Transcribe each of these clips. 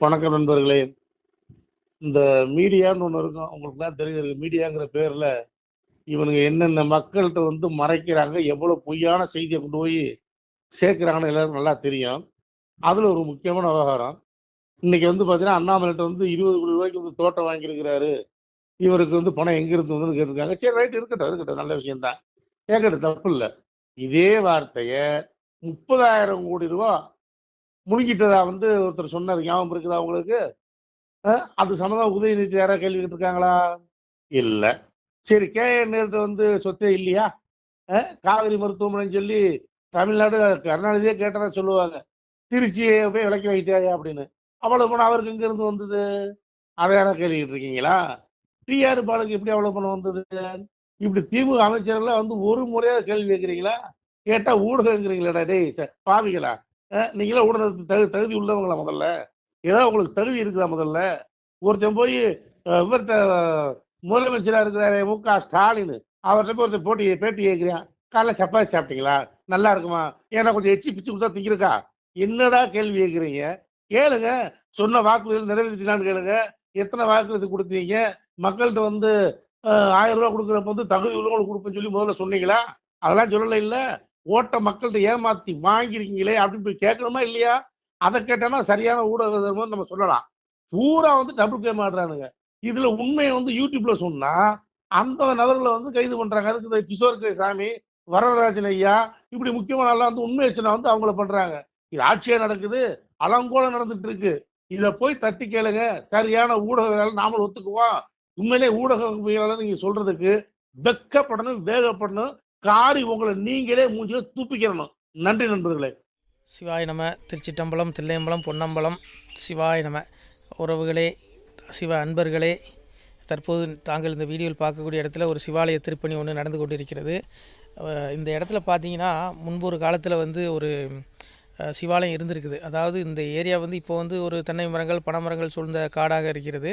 வணக்கம் நண்பர்களே. இந்த மீடியான்னு ஒன்று இருக்கும். அவங்களுக்குலாம் தான் தெரிஞ்சிருக்கு மீடியாங்கிற பேரில் இவனுங்க என்னென்ன மக்கள்கிட்ட வந்து மறைக்கிறாங்க எவ்வளோ பொய்யான செய்தியை கொண்டு போய் சேர்க்குறாங்கன்னு எல்லாரும் நல்லா தெரியும். அதில் ஒரு முக்கியமான விவகாரம். இன்னைக்கு வந்து பார்த்தீங்கன்னா அண்ணாமலைட்ட வந்து இருபது கோடி ரூபாய்க்கு வந்து தோட்டம் வாங்கியிருக்கிறாரு. இவருக்கு வந்து பணம் எங்கேருந்து வந்து கேட்டிருக்காங்க. சரி ரைட் இருக்கட்டும் இருக்கட்டும். நல்ல விஷயம்தான். கேட்கட்டும் தப்பு இல்லை. இதே வார்த்தையை முப்பதாயிரம் கோடி ரூபா முழுங்கிட்டதா வந்து ஒருத்தர் சொன்னார். ஞாபகம் இருக்குதா உங்களுக்கு? அது சம்மந்தமா உதயநிதி யாராவது கேள்வி கேட்டிருக்காங்களா? இல்ல. சரி கே. நேர்கிட்ட வந்து சொத்தே இல்லையா? காவிரி மருத்துவமனைன்னு சொல்லி தமிழ்நாடு கருணாநிதியே கேட்டதா சொல்லுவாங்க. திருச்சியை போய் விலைக்கு வைத்தாயா அப்படின்னு. அவ்வளவு பணம் அவருக்கு எங்க இருந்து வந்தது? அதை யாராவது கேள்விக்கிட்டு இருக்கீங்களா டிஆர் பாலுக்கு எப்படி அவ்வளவு பணம் வந்தது? இப்படி திமுக அமைச்சர்கள் வந்து ஒரு முறையாக கேள்வி கேட்குறீங்களா? கேட்டா ஊடகங்கிறீங்களா டேய் ச- பாவிகளா? நீங்களே ஊடகத்துக்கு தகு தகுதி உள்ளவங்களா முதல்ல? ஏதோ உங்களுக்கு தகுதி இருக்குதா முதல்ல? ஒருத்தன் போய் இவர்த்த முதலமைச்சராக இருக்கிற இருக்கிறாரு மு. க. ஸ்டாலின். அவர்கிட்ட போய் ஒருத்தன் போட்டி பேட்டி கேட்கிறேன். காலைல சப்பாத்தி சாப்பிட்டீங்களா? நல்லா இருக்குமா? ஏன்னா கொஞ்சம் எச்சி பிச்சு கொடுத்தா திங்கிருக்கா? என்னடா கேள்வி கேட்குறீங்க? கேளுங்க. சொன்ன வாக்குறுதிகள் நிறைவேற்றினான்னு கேளுங்க. எத்தனை வாக்குறுதி கொடுத்தீங்க? மக்கள்கிட்ட வந்து ஆயிரம் ரூபா கொடுக்குறப்ப வந்து தகுதி உள்ளவங்களுக்கு கொடுப்பேன்னு சொல்லி முதல்ல சொன்னீங்களா? அதெல்லாம் சொல்லலை இல்லை ஓட்ட மக்கள்கிட்ட ஏமாத்தி வாங்கிருக்கீங்களே அப்படின்னு போய் கேட்கணுமா இல்லையா? அதை கேட்டோம்னா சரியான ஊடக நம்ம சொல்லலாம். பூரா வந்து டபுள் கேம் ஆடுறானுங்க. இதுல உண்மையை வந்து யூடியூப்ல சொன்னா அந்த நபர்களை வந்து கைது பண்றாங்க. அதுக்கு இந்த கிஷோர் கே சாமி வரதராஜன் ஐயா இப்படி முக்கியமான எல்லாம் வந்து உண்மையை சொன்னா வந்து அவங்கள பண்றாங்க. இது ஆட்சியா நடக்குது அலங்கோலம் நடந்துட்டு இருக்கு. இதை போய் தட்டி கேளுங்க. சரியான ஊடகவியலாளர் நாமளும் ஒத்துக்குவோம். உண்மையிலே ஊடகவியலாளர் நீங்க சொல்றதுக்கு வெக்கப்படணும் வேகப்படணும். காரி உங்களை நீங்களே மூஞ்சில தூப்பிக்கிறணும். நன்றி நண்பர்களே. சிவாய நம திருச்சிட்டம்பலம் தில்லையம்பலம் பொன்னம்பலம். சிவாய நம. உறவுகளே சிவ அன்பர்களே தற்போது தாங்கள் இந்த வீடியோவில் பார்க்கக்கூடிய இடத்துல ஒரு சிவாலய திருப்பணி ஒன்று நடந்து கொண்டிருக்கிறது. இந்த இடத்துல பார்த்தீங்கன்னா முன்பு ஒரு காலத்தில் வந்து ஒரு சிவாலயம் இருந்திருக்குது. அதாவது இந்த ஏரியா வந்து இப்போ வந்து ஒரு தென்னை மரங்கள் பனைமரங்கள் சூழ்ந்த காடாக இருக்கிறது.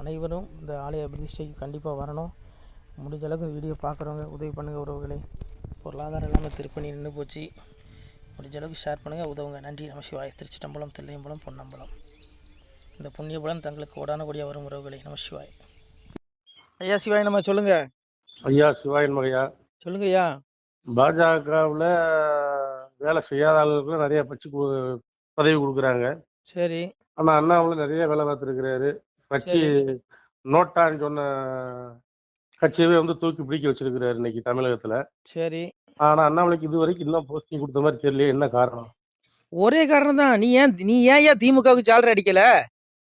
அனைவரும் இந்த ஆலய பிரதிஷ்டைக்கு கண்டிப்பாக வரணும். முடிஞ்ச அளவுக்கு இந்த வீடியோ பார்க்குறவங்க உதவி பண்ணுங்கள் உறவுகளே. பொருளாதாரம் இல்லாமல் திருப்பணி நின்று போச்சு. முடிஞ்ச அளவுக்கு ஷேர் பண்ணுங்கள் உதவுங்க. நன்றி. நம சிவாய. திருச்சிட்டம்பலம் தில்லையம்பலம் பொன்னம்பலம். இந்த புண்ணியபலம் தங்களுக்கு உடான கூடிய வரும் உறவுகளே. நம சிவாய். ஐயா சிவாய் நம்ம சொல்லுங்கள் ஐயா சிவாயன் மகையா சொல்லுங்க ஐயா. பாஜகவில் வேலை செய்யாத ஆளுகளுக்கு நிறைய பச்சு பதவி கொடுக்குறாங்க. சரி. ஆனா அண்ணாமலை நிறைய வேலை பார்த்துருக்கிறாரு. கட்சி நோட்டான்னு சொன்ன கட்சியவே வந்து தூக்கி பிடிக்க வச்சிருக்கிறாரு இன்னைக்கு தமிழகத்துல. சரி. ஆனா அண்ணாமலைக்கு இது வரைக்கும் இன்னும் போஸ்டிங் கொடுத்த மாதிரி தெரியல என்ன காரணம்? ஒரே காரணம் தான். நீ ஏன் நீ ஏன் ஏன் திமுகவுக்கு ஜாலர் அடிக்கல?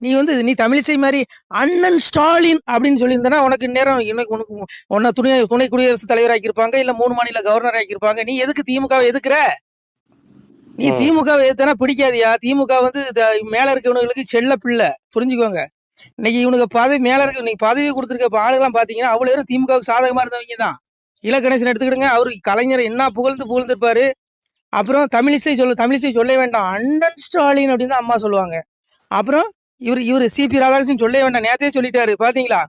நீ வந்து நீ தமிழிசை மாதிரி அண்ணன் ஸ்டாலின் அப்படின்னு சொல்லியிருந்தனா உனக்கு நேரம் எனக்கு உனக்கு உன்னை துணை துணை குடியரசுத் தலைவர் ஆக்கியிருப்பாங்க இல்ல மூணு மாநில கவர்னர் ஆக்கியிருப்பாங்க. நீ எதுக்கு திமுகவை எதுக்குற நீ ம். திமுகவை எதுனா பிடிக்காதியா? திமுக வந்து மேல இருக்கவனுங்களுக்கு செல்ல பிள்ளை. புரிஞ்சுக்கோங்க. இன்னைக்கு இவனுக்கு பதவி மேல இருக்க இன்னைக்கு பதவி கொடுத்துருக்க ஆளுகெல்லாம் பாத்தீங்கன்னா அவ்வளவு பேரும் திமுகவுக்கு சாதகமா இருந்தவங்க தான். இலக்கணேசன் எடுத்துக்கிடுங்க அவரு கலைஞர் என்ன புகழ்ந்து புகழ்ந்திருப்பாரு. அப்புறம் தமிழிசை சொல்ல தமிழிசை சொல்ல வேண்டாம் அண்ணன் ஸ்டாலின் அப்படின்னு தான் அம்மா சொல்லுவாங்க. அப்புறம் இவர் இவர் சிபி ராதாகிருஷ்ணன் சொல்ல வேண்டாம் நேத்தே சொல்லிட்டாரு பாத்தீங்களா?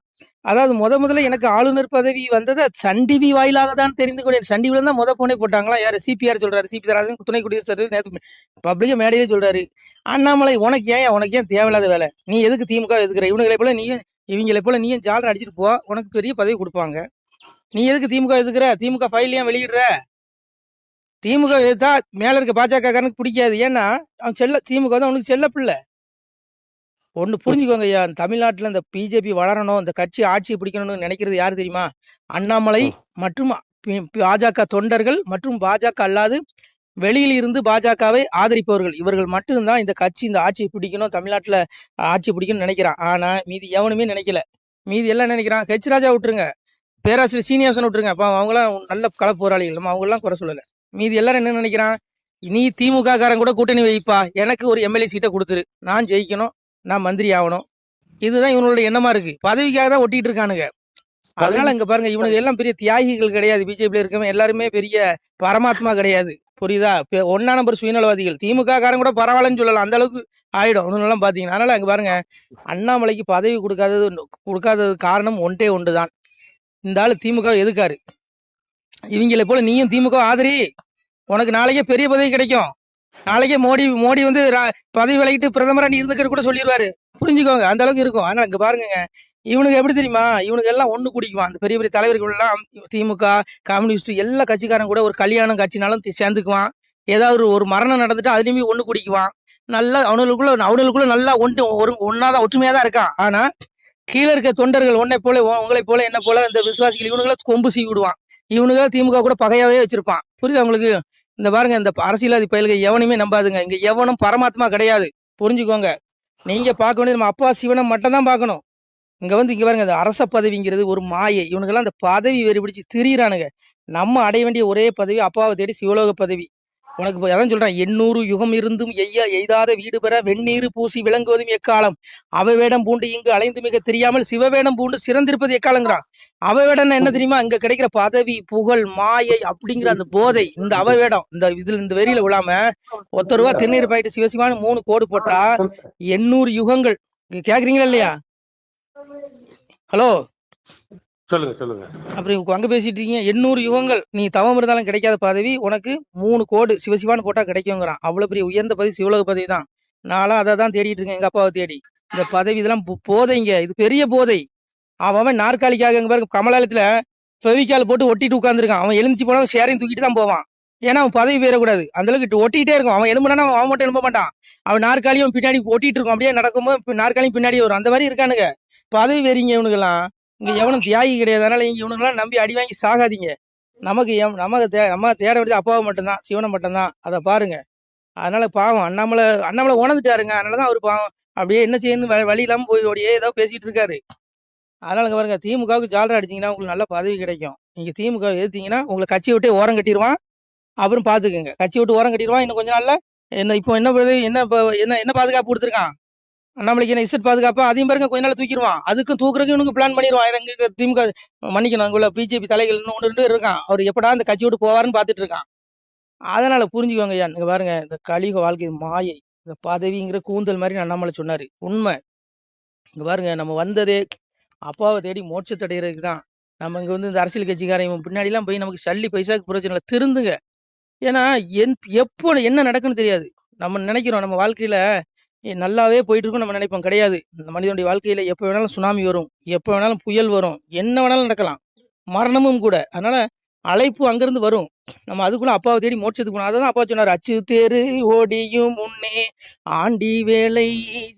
அதாவது முத முதல்ல எனக்கு ஆளுநர் பதவி வந்தது சன் டிவி வாயிலாக தான் தெரிந்து கொண்டேன். சன் டிவில தான் முத போனே போட்டாங்களா யார்? சிபிஆர் சொல்றாரு. சிபி துணை குடியரசுத் நேற்று நேத்து பப்ளிக்க மேடையிலே சொல்றாரு. அண்ணாமலை உனக்கு ஏன் உனக்கு ஏன் தேவையில்லாத வேலை? நீ எதுக்கு திமுக எதுக்குற இவனுங்களை போல நீயும் இவங்களை போல நீயும் ஜாலர் அடிச்சிட்டு போ. உனக்கு பெரிய பதவி கொடுப்பாங்க. நீ எதுக்கு திமுக எதுக்குற திமுக ஃபைல் ஏன் வெளியிடுற? திமுக எதிர்த்தா மேல இருக்க பாஜக காரனுக்கு பிடிக்காது. ஏன்னா அவன் செல்ல திமுக வந்து அவனுக்கு செல்ல பிள்ளை. ஒண்ணு புரிஞ்சுக்கோங்க ஐயா தமிழ்நாட்டுல இந்த பிஜேபி வளரணும் இந்த கட்சி ஆட்சியை பிடிக்கணும்னு நினைக்கிறது யாரு தெரியுமா? அண்ணாமலை மற்றும் பாஜக தொண்டர்கள் மற்றும் பாஜக அல்லாது வெளியில் இருந்து பாஜகவை ஆதரிப்பவர்கள். இவர்கள் மட்டும்தான் இந்த கட்சி இந்த ஆட்சியை பிடிக்கணும் தமிழ்நாட்டுல ஆட்சி பிடிக்கணும்னு நினைக்கிறான். ஆனா மீதி எவனுமே நினைக்கல. மீதி எல்லாம் நினைக்கிறான்? ஹெச் ராஜா விட்டுருங்க. பேராசிரியர் சீனிவாசன் விட்டுருங்க. அப்ப அவங்களாம் நல்ல கள போராளிகள் நம்ம அவங்க எல்லாம் குறை சொல்லல. மீதி எல்லாரும் என்ன நினைக்கிறான்? நீ திமுக காரன் கூட கூட்டணி வைப்பா. எனக்கு ஒரு எம்எல்ஏ சீட்டை கொடுத்துரு. நான் ஜெயிக்கணும். நான் மந்திரி ஆகணும். இதுதான் இவனுடைய எண்ணமா இருக்கு. பதவிக்காக தான் ஒட்டிட்டு இருக்கானுங்க. அதனால இங்க பாருங்க இவனுக்கு எல்லாம் பெரிய தியாகிகள் கிடையாது. பிஜேபியில இருக்கவங்க எல்லாருமே பெரிய பரமாத்மா கிடையாது. புரியுதா? ஒன்னா நம்பர் சுயநலவாதிகள். திமுக காரன் கூட பரவாயில்லன்னு சொல்லலாம் அந்த அளவுக்கு ஆயிடும். எல்லாம் பாத்தீங்கன்னா அதனால அங்க பாருங்க அண்ணாமலைக்கு பதவி கொடுக்காதது கொடுக்காதது காரணம் ஒன்றே ஒன்றுதான். இந்த ஆளு திமுக எதுக்காரு? இவங்களை போல நீயும் திமுக ஆதரி. உனக்கு நாளைக்கே பெரிய பதவி கிடைக்கும். நாளைக்கே மோடி மோடி வந்து ரா- பதவி விலகிட்டு பிரதமரா நீ இருந்துக்கிட்டு கூட சொல்லிடுவாரு புரிஞ்சுக்கோங்க அந்த அளவுக்கு இருக்கும். ஆனா இங்க பாருங்க இவனுக்கு எப்படி தெரியுமா? இவனுக்கு எல்லாம் ஒண்ணு குடிக்குவான். அந்த பெரிய பெரிய தலைவர்கள் எல்லாம் திமுக கம்யூனிஸ்ட் எல்லா கட்சிக்காரன் கூட ஒரு கல்யாணம் கட்சினாலும் சேர்ந்துக்குவான். ஏதாவது ஒரு- ஒரு மரணம் நடந்துட்டு அதுலயுமே ஒண்ணு குடிக்குவான். நல்லா அவனுக்குள்ள அவனுக்குள்ள நல்லா ஒன்று ஒரு ஒன்னாதான் ஒற்றுமையா தான் இருக்கான். ஆனா கீழே இருக்க தொண்டர்கள் உன்னை போல உ- உங்களைப் போல என்ன போல இந்த விசுவாசிகள் இவனுங்களை கொம்பு செய்ய விடுவான். இவனுங்க திமுக கூட பகையாவே வச்சிருப்பான். புரியுது அவங்களுக்கு இந்த பாருங்க இந்த அரசியல்வாதி பயல்கள் எவனையுமே நம்பாதுங்க. இங்க எவனும் பரமாத்மா கிடையாது. புரிஞ்சுக்கோங்க. நீங்க பார்க்க வேண்டியது நம்ம அப்பா சிவனை மட்டும் தான் பார்க்கணும். இங்க வந்து இங்க பாருங்க இந்த அரச பதவிங்கிறது ஒரு மாயை. இவனுக்கெல்லாம் அந்த பதவி வெறி பிடிச்சு திரியிறானுங்க. நம்ம அடைய வேண்டிய ஒரே பதவி அப்பாவை தேடி சிவலோக பதவி. உனக்கு இப்ப அதான் சொல்றேன் எண்ணூறு யுகம் இருந்தும் எய்ய எய்தாத வீடு பெற வெந்நீர் பூசி விளங்குவதும் எக்காலம்? அவ வேடம் பூண்டு இங்கு அலைந்து மிக தெரியாமல் சிவவேடம் பூண்டு சிறந்திருப்பது எக்காலங்கிறான்? அவ வேடம்னா என்ன தெரியுமா? இங்க கிடைக்கிற பதவி புகழ் மாயை அப்படிங்கிற அந்த போதை இந்த அவ வேடம் இந்த இதுல இந்த வெறியில விழாம ஒத்த ரூபா திருநீர் பாயிட்டு சிவசிவான்னு மூணு கோடு போட்டா எண்ணூறு யுகங்கள். கேக்குறீங்களா இல்லையா? ஹலோ? சொல்லுங்க சொல்லுங்க. அப்புறம் அங்க பேசிட்டு இருக்கீங்க எண்ணூறு யுகங்கள். நீ தவம் இருந்தாலும் கிடைக்காத பதவி உனக்கு மூணு கோடு சிவசிவான்னு போட்டா கிடைக்குங்கிறான். அவ்வளவு பெரிய உயர்ந்த பதவி சிவலோக பதவி தான். நான்லாம் அதை தான் தேடிட்டு இருக்கேன் எங்க அப்பாவை தேடி. இந்த பதவி இதெல்லாம் போ- போதைங்க இது பெரிய போதை. அவன் அவன் நாற்காலிக்காக எங்க பாருங்க கமலாலயத்துல ஃபெவிக்கால் போட்டு ஒட்டிட்டு உட்காந்துருக்கான் அவன் எழுந்துச்சு போனா சேரையும் தூக்கிட்டு தான் போவான். ஏன்னா அவன் பதவி பெறக்கூடாது. அந்த அளவுக்கு ஒட்டிக்கிட்டே இருக்கும். அவன் எழும்புனா அவன் மட்டும் எழும்ப மாட்டான். அவன் நாற்காலியும் பின்னாடி ஒட்டிட்டு இருக்கும். அப்படியே நடக்கும்போது நாற்காலியும் பின்னாடி வரும். அந்த மாதிரி இருக்கானுங்க. பதவி வெறிங்க இவனுங்கெல்லாம். இங்க எவனும் தியாகி கிடையாது. அதனால இங்க இவனுங்கெல்லாம் நம்பி அடி வாங்கி சாகாதீங்க. நமக்கு எம்- நமக்கு தே நம்ம தேட வேண்டியது அப்பாவை மட்டும்தான் சிவனை மட்டும்தான். அதை பாருங்க. அதனால பாவம் அண்ணாமலை அண்ணாமலை உணர்ந்துட்டாருங்க. அதனாலதான் அவர் பாவம். அப்படியே என்ன செய்யணும் வழி வழி இல்லாம போய் ஓடியே ஏதோ பேசிட்டு இருக்காரு. அதனால இங்க பாருங்க திமுகவுக்கு ஜாலரா அடிச்சீங்கன்னா உங்களுக்கு நல்ல பதவி கிடைக்கும். நீங்க திமுக எதிர்த்தீங்கன்னா உங்களை கட்சியை விட்டே ஓரம் கட்டிடுவான் அப்புறம் பாத்துக்கோங்க. கட்சி விட்டு ஓரம் கட்டிடுவான் இன்னும் கொஞ்ச நாள்ல. என்ன இப்போ என்ன என்ன என்ன என்ன பாதுகாப்பு கொடுத்துருக்கான்? அண்ணாமலைக்கு என்ன இசட் பாதுகாப்பா? அதையும் பாருங்க கொஞ்ச நாள் தூக்கிடுவான். அதுக்கும் தூக்குறதுக்கு இவனுக்கு பிளான் பண்ணிடுவான். எங்க திமுக மன்னிக்கணும். அங்குள்ள பிஜேபி தலைகள் இன்னும் ஒன்று ரெண்டு இருக்கான். அவர் எப்படா அந்த கட்சி விட்டு போவாருன்னு பார்த்துட்டு இருக்கான். அதனால புரிஞ்சுக்கோங்க ஐயா. இங்க பாருங்க இந்த கலியுக வாழ்க்கை மாயை இந்த பதவிங்கிற கூந்தல் மாதிரி அண்ணாமலை சொன்னாரு. உண்மை. இங்க பாருங்க நம்ம வந்ததே அப்பாவை தேடி மோட்சத்தடைகிறதுக்கு தான் நம்ம இங்க வந்து இந்த அரசியல் கட்சிக்காரன் இவன் பின்னாடி எல்லாம் போய் நமக்கு சல்லி பைசாக்கு பிரச்சனை இல்லை. திருந்துங்க. ஏன்னா என் எப்போ என்ன நடக்குன்னு தெரியாது. நம்ம நினைக்கிறோம் நம்ம வாழ்க்கையில நல்லாவே போயிட்டு இருக்கும் நம்ம நினைப்போம். கிடையாது. இந்த மனிதனுடைய வாழ்க்கையில எப்போ வேணாலும் சுனாமி வரும். எப்போ வேணாலும் புயல் வரும். என்ன வேணாலும் நடக்கலாம். மரணமும் கூட. அதனால அழைப்பு அங்கிருந்து வரும். நம்ம அதுக்குள்ள அப்பாவை தேடி மோட்சத்துக்கு போனோம் அதான் அப்பா சொன்னார் அச்சு தேரு ஓடியும் முன்னே ஆண்டி வேலை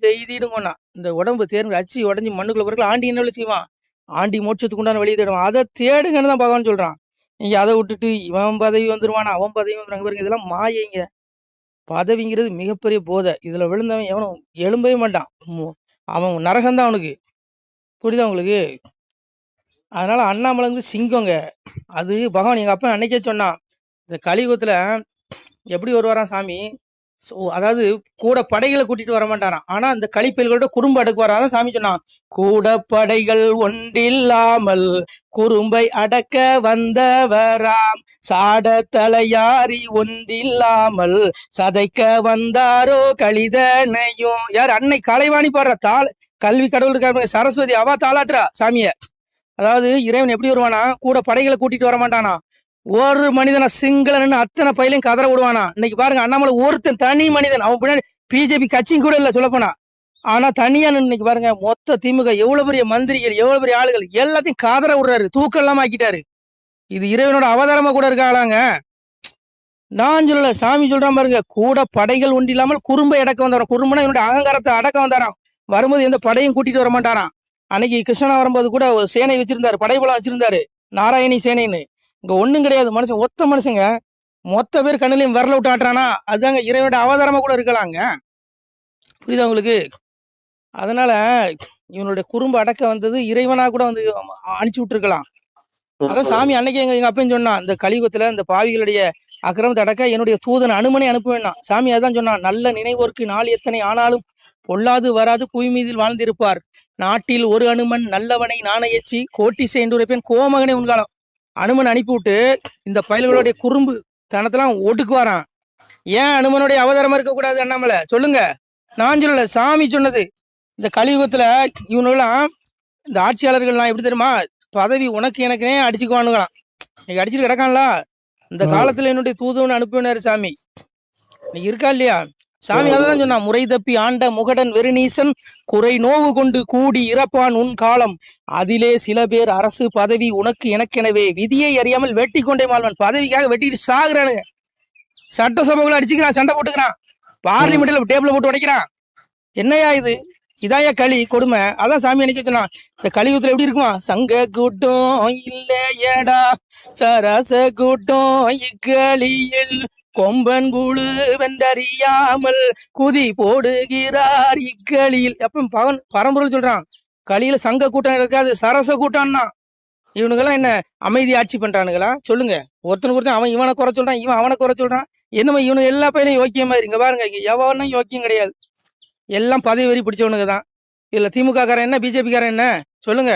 செய்திடுங்கண்ணா. இந்த உடம்பு தேர்ந்து அச்சு உடஞ்சி மண்ணுக்குள்ள பிறகு ஆண்டி என்ன வேலை செய்வான்? ஆண்டி மோட்சத்துக்கு உண்டான வழியை தேடுவான். அதை தேடுங்கன்னு தான் பகவான் சொல்றான். நீங்க அதை விட்டுட்டு இவன் பதவி வந்துருவானா? அவன் பதவி வந்துருவாங்க பாருங்க இதெல்லாம் மாயைங்க. பதவிங்கிறது மிகப்பெரிய போதை. இதுல விழுந்தவன் எவனும் எழும்பவே மாட்டான். அவன் அவன் நரகம்தான் அவனுக்கு. புரியுதா உங்களுக்கு? அதனால அண்ணாமலை வந்து சிங்கங்க. அது பகவான் எங்க அப்பா அன்னைக்கே சொன்னான். இந்த கலியுகத்துல எப்படி வருவாராம் சாமி? சோ, அதாவது கூட படைகளை கூட்டிட்டு வர மாட்டாராம். ஆனா அந்த கழிப்பைகளோட குறும்ப அடக்கு வராதான் சாமி சொன்னான். கூட படைகள் ஒன்றில்லாமல் குறும்பை அடக்க வந்தவராம். சாட தலையாரி ஒன்றில்லாமல் சதைக்க வந்தாரோ கழிதனையும் யார் அன்னை கலைவாணி பாடுற? தாள் கல்வி கடவுள் இருக்காரு சரஸ்வதி அவா தாளாட்டுறா சாமிய. அதாவது இறைவன் எப்படி வருவானா? கூட படைகளை கூட்டிட்டு வர மாட்டானா? ஒரு மனிதனை சிங்களன்னு அத்தனை பயிலையும் கதற விடுவானா? இன்னைக்கு பாருங்க அண்ணாமலை ஒருத்தன் தனி மனிதன். அவன் பின்னாடி பிஜேபி கட்சியும் கூட இல்ல சொல்லப்போனா. ஆனா தனியா நின்னு இன்னைக்கு பாருங்க மொத்த திமுக எவ்வளவு பெரிய மந்திரிகள் எவ்வளவு பெரிய ஆளுகள் எல்லாத்தையும் காதற விடுறாரு தூக்கம் இல்லாம ஆக்கிட்டாரு. இது இறைவனோட அவதாரமா கூட இருக்காளாங்க நான் சொல்லல சாமி சொல்றான் பாருங்க கூட படைகள் ஒன்று இல்லாமல் குறும்பை அடக்க வந்தாராம் குறும்புனா என்னோட அகங்காரத்தை அடக்க வந்தாராம். வரும்போது எந்த படையும் கூட்டிட்டு வர மாட்டாராம். அன்னைக்கு கிருஷ்ணா வரும்போது கூட ஒரு சேனை வச்சிருந்தாரு படைபலம் வச்சிருந்தாரு நாராயணி சேனைன்னு. இங்க ஒண்ணும் கிடையாது. மனுஷன் ஒத்த மனுஷங்க. மொத்த பேர் கண்ணிலையும் விரல விட்டு ஆட்டுறானா? அதுதாங்க இறைவனோட அவதாரமா கூட இருக்கலாங்க. புரியுதா உங்களுக்கு? அதனால இவனுடைய குறும்பு அடக்க வந்தது இறைவனா கூட வந்து அனுப்பிச்சு விட்டுருக்கலாம். அதான் சாமி அன்னைக்கு எங்க எங்க அப்பன் சொன்னான். இந்த கலியுகத்துல இந்த பாவிகளுடைய அக்கிரமத்தை அடக்க என்னுடைய தூதன் அனுமனை அனுப்புவேன் சாமி அதான் சொன்னான். நல்ல நினைவோர்க்கு நாள் எத்தனை ஆனாலும் பொல்லாது வராது புவி மீதில் வாழ்ந்திருப்பார். நாட்டில் ஒரு அனுமன் நல்லவனை நாணயச்சி கோட்டி சேர்ந்துரைப்பேன் கோமகனை உன்காலம் அனுமன் அனுப்பிவிட்டு இந்த பயல்களுடைய குறும்பு தனத்தெல்லாம் ஒடுக்குவாராம் ஏன் அனுமனுடைய அவதாரமா இருக்க கூடாது அண்ணாமலை? சொல்லுங்க. நான் சொல்லல சாமி சொன்னது. இந்த கலியுகத்துல இவனுங்களாம் இந்த ஆட்சியாளர்கள்லாம் எப்படி தெரியுமா? பதவி உனக்கு எனக்குனே அடிச்சுக்குவானுங்களாம். நீங்க அடிச்சுட்டு கிடக்கான்ல? இந்த. காலத்துல என்னுடைய தூதுவன் அனுப்பினாரு சாமி. நீ இருக்கா இல்லையா? சாமி அதான் சொன்னா முறை தப்பி ஆண்ட முகடன் வெறுநீசன் குறை நோவு கொண்டு கூடி இறப்பான் உன் காலம். அதிலே சில பேர் அரசு பதவி உனக்கு எனக்கெனவே. விதியை அறியாமல் வெட்டி கொண்டே மாழ்வன் பதவிக்காக வெட்டிட்டு சாகுறானுங்க. சட்டசபைகளை அடிச்சுக்கிறான் சண்டை போட்டுக்கிறான். பார்லிமெண்ட்ல டேபிள் போட்டு உடைக்கிறான். என்னையா இது? இதாயா களி கொடுமை. அதான் சாமி அன்னைக்கு சொன்னான் இந்த கலியுகத்துல எப்படி இருக்குமா? சங்க கூட்டம் இல்லையடா. சரச கூட்டம் இக்களியில் கொம்பன் குழு வென்றறியாமல் குதி போடுகிறார் இக்களியில் எப்ப பவன் பரம்பொருள் சொல்றான் களியில சங்க கூட்டம் இருக்காது சரச கூட்டம்னா. இவனுங்கெல்லாம் என்ன அமைதி ஆட்சி பண்றானுங்களா? சொல்லுங்க. ஒருத்தனுக்கு ஒருத்தன் அவன் இவனை குறை சொல்றான் இவன் அவனை குறை சொல்றான். என்னமோ இவனுக்கு எல்லா பையனும் யோக்கியம் மாதிரி இங்க பாருங்க எவனும் யோக்கியம் கிடையாது. எல்லாம் பதவி வெறி பிடிச்சவனுங்க தான். இதுல திமுக காரன் என்ன பிஜேபி காரன் என்ன? சொல்லுங்க.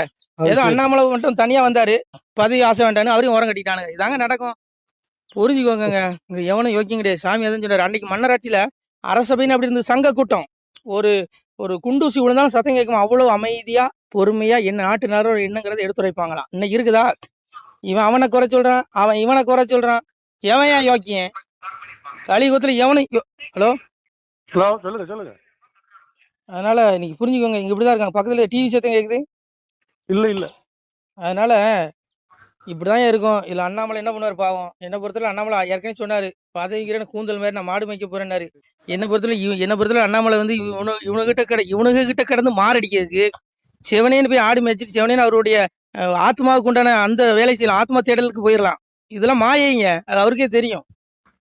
ஏதோ அண்ணாமலை மட்டும் தனியா வந்தாரு. பதவி ஆசை வேண்டான்னு அவரையும் உரம் கட்டிட்டானுங்க. இதாங்க நடக்கும். புரிஞ்சுக்கோங்க இங்க எவனும் யோக்கியம் கிடையாது. சாமி எதுவும் சொன்னாரு அன்னைக்கு மன்னராட்சியில அரசபைன்னு அப்படி இருந்தது சங்க கூட்டம். ஒரு ஒரு குண்டூசி விழுந்தாலும் சத்தம் கேட்கும்? அவ்வளவு அமைதியா பொறுமையா என்ன நாட்டுனாரோ என்னங்கிறத எடுத்துரைப்பாங்களாம் இன்னைக்கு இருக்குதா? இவன் அவனை குறை சொல்றான் அவன் இவனை குறை சொல்றான். எவன் ஏன் யோக்கியன்? கலியுகத்துல எவனும் ஹலோ? ஹலோ சொல்லுங்க சொல்லுங்க. அதனால இன்னைக்கு புரிஞ்சுக்கோங்க. இங்க இப்படிதான் இருக்காங்க. பக்கத்துல டிவி சத்தம் கேக்குது? இல்ல இல்ல. அதனால இப்படிதான் இருக்கும். இதுல அண்ணாமலை என்ன பண்ணுவார்? பாவம். என்ன பொறுத்தவரை அண்ணாமலை ஏற்கனவே சொன்னாரு. பதவிங்கிற கூந்தல் மாதிரி நான் மாடு மேய்க்க போறேன்னாரு. என்ன பொறுத்தவரை என்ன பொறுத்தவரை அண்ணாமலை வந்து இவனு இவனுகிட்ட கிட இவனுங்க கிட்ட கிடந்து மாரடிக்கிறதுக்கு செவனேன்னு போய் ஆடு மேய்ச்சிட்டு செவனேன்னு அவருடைய ஆத்மாவுக்கு உண்டான அந்த வேலை செய்யலாம். ஆத்மா தேடலுக்கு போயிடலாம் இதெல்லாம் மாயைங்க. அது அவருக்கே தெரியும்.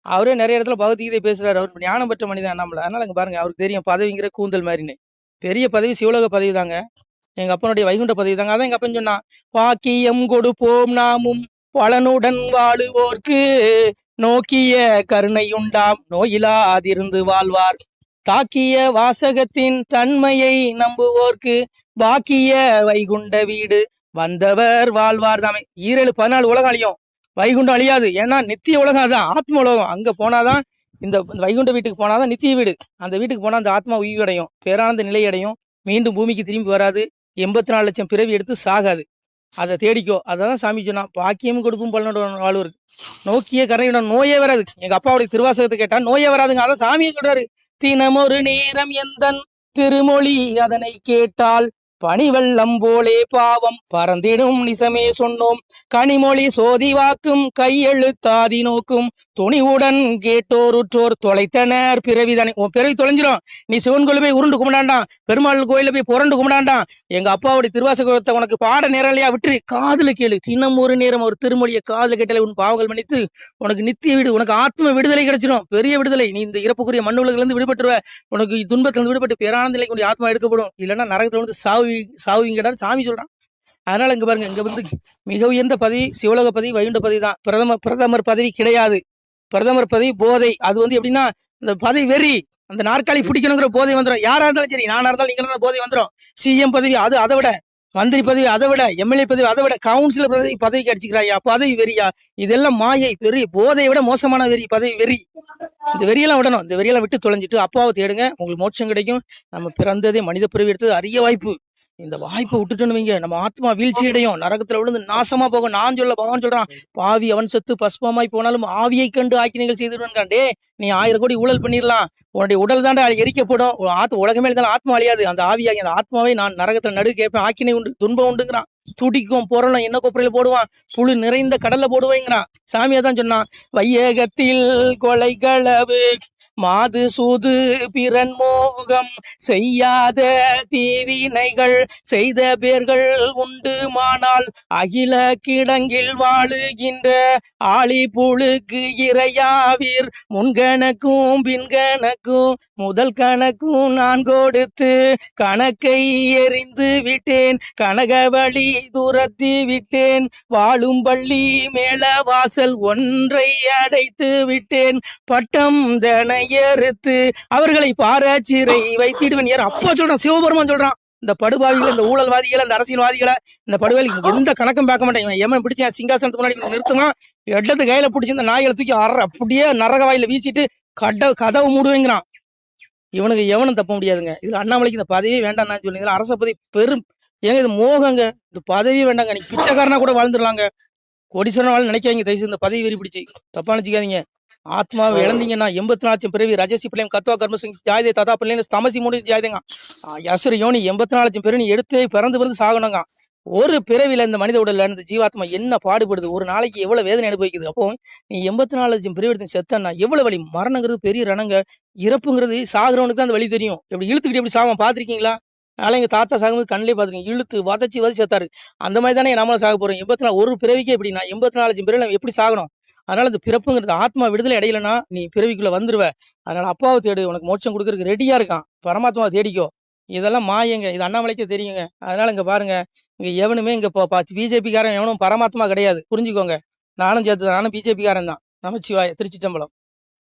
அவரே நிறைய இடத்துல பகவத்கீதை பேசுறாரு. அவர் ஞானம் பெற்ற மனிதன் அண்ணாமலை. அதனால அங்க பாருங்க அவருக்கு தெரியும் பதவிங்கிற கூந்தல் மாதிரின்னு. பெரிய பதவி சிவலோக பதவி தாங்க. எங்க அப்பனுடைய வைகுண்ட பதவி தாங்க. அதான் எங்க அப்பன் சொன்னான் பாக்கியம் கொடுப்போம் நாமும் பலனுடன் வாழுவோர்க்கு நோக்கிய கருணையுண்டாம் நோயிலாதிருந்து வாழ்வார். தாக்கிய வாசகத்தின் தன்மையை நம்புவோர்க்கு பாக்கிய வைகுண்ட வீடு வந்தவர் வாழ்வார் தாமே. ஈரேழு பதினாலு உலகம் அழியும் வைகுண்டம் அழியாது. ஏன்னா நித்திய உலகம் அதுதான் ஆத்ம உலகம். அங்க போனாதான் இந்த வைகுண்ட வீட்டுக்கு போனாதான் நித்திய வீடு. அந்த வீட்டுக்கு போனா அந்த ஆத்மா உயிர் அடையும் பேரானந்த நிலை அடையும் மீண்டும் பூமிக்கு திரும்பி வராது. எண்பத்தி நாலு லட்சம் பிறவி எடுத்து சாகாது. அதை தேடிக்கோ. அதான் சாமி சொன்னான். பாக்கியம் கொடுக்கும் பலனுடன் வாழ்வருக்கு நோக்கிய கரையுடன் நோயே வராது. எங்க அப்பாவுடைய திருவாசகத்தை கேட்டா நோயே வராதுங்க அதான் சாமியை சொல்றாரு. தினமொரு நேரம் எந்தன் திருமொழி அதனை கேட்டால் பனிவெள்ளம் போலே பாவம். பறந்திடும் நிசமே சொன்னோம். கனிமொழி சோதி வாக்கும். கையெழுத்தாதி நோக்கும். துணிவுடன் கேட்டோர் உற்றோர் தொலைத்தனர் பிறவிதானே உன் பிறவி தொலைஞ்சிரும். நீ சிவன் கோயில போய் உருண்டு கும்பிடாண்டான் பெருமாள் கோயில போய் புரண்டு கும்பிடாண்டான் எங்க அப்பாவுடைய திருவாசகத்தை உனக்கு பாட நேரலையா விட்டு காதல கேளு. தினம் ஒரு நேரம் ஒரு திருமொழியை காதல கேட்டாலே உன் பாவங்கள் மன்னித்து உனக்கு நித்திய வீடு உனக்கு ஆத்ம விடுதலை கிடைச்சிடும் பெரிய விடுதலை. நீ இந்த இறப்புக்குரிய மண்ணுலகிலிருந்து விடுபட்டுருவ. உனக்கு துன்பத்திலிருந்து விடுபட்டு பேரானந்த நிலைக்கு உன்னுடைய ஆத்மா எடுக்கப்படும். இல்லைன்னா நரகத்துல வந்து சாவி சாவிங்கடா சாமி சொல்றான். அதனால இங்க பாருங்க இங்க வந்து மிக உயர்ந்த பதவி சிவலோக பதவி வைகுண்ட பதவி தான். பிரதமர் பிரதமர் பதவி கிடையாது. பிரதமர் பதவி போதை. அது வந்து எப்படின்னா இந்த பதவி வெறி அந்த நாற்காலி பிடிக்கணுங்கிற போதை வந்துடும் யாரா இருந்தாலும் சரி நானா இருந்தாலும் நீங்க இருந்தாலும் போதை வந்துடும் சிஎம் பதவி அது அதை விட மந்திரி பதவி அதை விட எம்எல்ஏ பதவி அதை விட கவுன்சிலர் பதவி பதவிக்கு கிடைச்சிக்கிறாயா? பதவி வெறியா? இதெல்லாம் மாயை வெறி. போதையை விட மோசமான வெறி பதவி வெறி. இந்த வெறியெல்லாம் விடணும். இந்த வெறியெல்லாம் விட்டு தொலைஞ்சிட்டு அப்பாவை தேடுங்க. உங்களுக்கு மோட்சம் கிடைக்கும். நம்ம பிறந்ததே மனித பிறவி எடுத்தது அரிய வாய்ப்பு. இந்த வாய்ப்பை விட்டுட்டோன்னு வைங்க. நம்ம ஆத்மா வீழ்ச்சி அடையும் நரகத்துல விழுந்து நாசமா போகும். நான் சொல்ல பகவான் சொல்றான் பாவி அவன் செத்து பஸ்பமாய் போனாலும் ஆவியை கண்டு ஆக்கினைகள் செய்துடுவான் நீ ஆயிரம் கோடி ஊழல் பண்ணிடலாம். உன்னுடைய உடல் தாண்டா எரிக்கப்படும். உன் ஆத்ம உலகமே இருந்தாலும் ஆத்மா அழியாது. அந்த ஆவியாகி அந்த ஆத்மாவை நான் நரகத்துல நடு கேட்பேன். ஆக்கினை உண்டு துன்பம் உண்டுங்கிறான். துடிக்கும் பொருளும் என்ன கொப்பரையில போடுவான். புழு நிறைந்த கடல்ல போடுவேங்கிறான். சாமியா தான் சொன்னான் வையகத்தில் கொலை களவு மாது சூது பிறன் மோகம் செய்யாத தீவினைகள் செய்த பேர்கள் உண்டுமானால் அகில கிடங்கில் வாழுகின்ற ஆளி புழுக்கு இறையாவீர் முன்கணக்கும் பின்கணக்கும் முதல் கணக்கும் நான் கொடுத்து கணக்கை எறிந்து விட்டேன். கனகவழி துரத்தி விட்டேன். வாழும் பள்ளி மேல வாசல் ஒன்றை அடைத்து விட்டேன். பட்டம் தனை ஏறுத்து அவர்களை பாராச்சிறை வைத்திடுவேன் யார் அப்பா சொல்றான் சிவபெருமான் சொல்றான். இந்த படுபாவிகளை இந்த ஊழல்வாதிகளை இந்த அரசியல்வாதிகளை இந்த படுவாளி எந்த கணக்கம் பார்க்க மாட்டேன். இவன் எமன் பிடிச்சி சிங்காசனத்துக்கு முன்னாடி நிறுத்துமா இடத்து கையில பிடிச்சி இந்த நாய்களை தூக்கி அற அப்படியே நரக வாயில வீசிட்டு கட கதவு மூடுவேங்கிறான். இவனுக்கு எவனும் தப்ப முடியாதுங்க. இதுல அண்ணாமலைக்கு இந்த பதவியே வேண்டாம் நான் சொல்லி இதுல அரச பதவி பெரும் ஏங்க இது மோகங்க? இந்த பதவியே வேண்டாங்க. நீ பிச்சைக்காரனா கூட வாழ்ந்துடலாங்க. கோடீஸ்வரன் வாழ் நினைக்காதீங்க. தயவுசெய்து இந்த பதவி வெறி பிடிச்சி. தப்பா நினைச்சுக்காதீங்க. ஆத்மாவை இழந்தீங்கன்னா எண்பத்தி நாலு லட்சம் பிறவி ரஜசி பிள்ளையும் கத்வா கர்மசிங் ஜாயதே ததா பிள்ளைங்க தமசி மூணு ஜாயதேங்க அசுர யோனி எண்பத்தி நாலு லட்சம் பிறவி நீ எடுத்து பிறந்து பிறந்து சாகணுங்க. ஒரு பிறவில இந்த மனித உடல்ல இந்த ஜீவாத்மா என்ன பாடுபடுது ஒரு நாளைக்கு எவ்வளவு வேதனை அனுபவிக்குது? அப்போ நீ எண்பத்தி நாலு லட்சம் பிறவி எடுத்து செத்தன்னா எவ்வளவு வலி? மரணங்கிறது பெரிய ரணங்க. இறப்புங்கிறது சாகுறவனுக்கு தான் அந்த வலி தெரியும். எப்படி இழுத்துக்கிட்டு எப்படி சாவான் பாத்திருக்கீங்களா அதனால எங்க தாத்தா சாகும்போது கண்ணிலே பாத்துருக்கீங்க இழுத்து வதச்சி வதச்சி செத்தாரு. அந்த மாதிரி தானே நம்மளும் சாக போறோம் எண்பத்தி நாலு ஒரு பிறவிக்கே எப்படின்னா எண்பத்தி நாலு லட்சம் நம்ம எப்படி சாகணும்? அதனால இந்த பிறப்புங்கிறது ஆத்மா விடுதலை அடையலைன்னா நீ பிறவிக்குள்ள வந்துருவ. அதனால அப்பாவை தேடு உனக்கு மோட்சம் கொடுக்கறதுக்கு ரெடியா இருக்கான். பரமாத்மாவை தேடிக்கோ. இதெல்லாம் மாயங்க இது அண்ணாமலைக்கே தெரியுங்க. அதனால இங்க பாருங்க இங்க எவனுமே இங்க பார்த்து பிஜேபிக்காரன் எவனும் பரமாத்மா கிடையாது. புரிஞ்சுக்கோங்க. நானும் சேர்த்து நானும் பிஜேபிக்காரன் தான் நமச்சிவாய திருச்சிட்டம்பலம்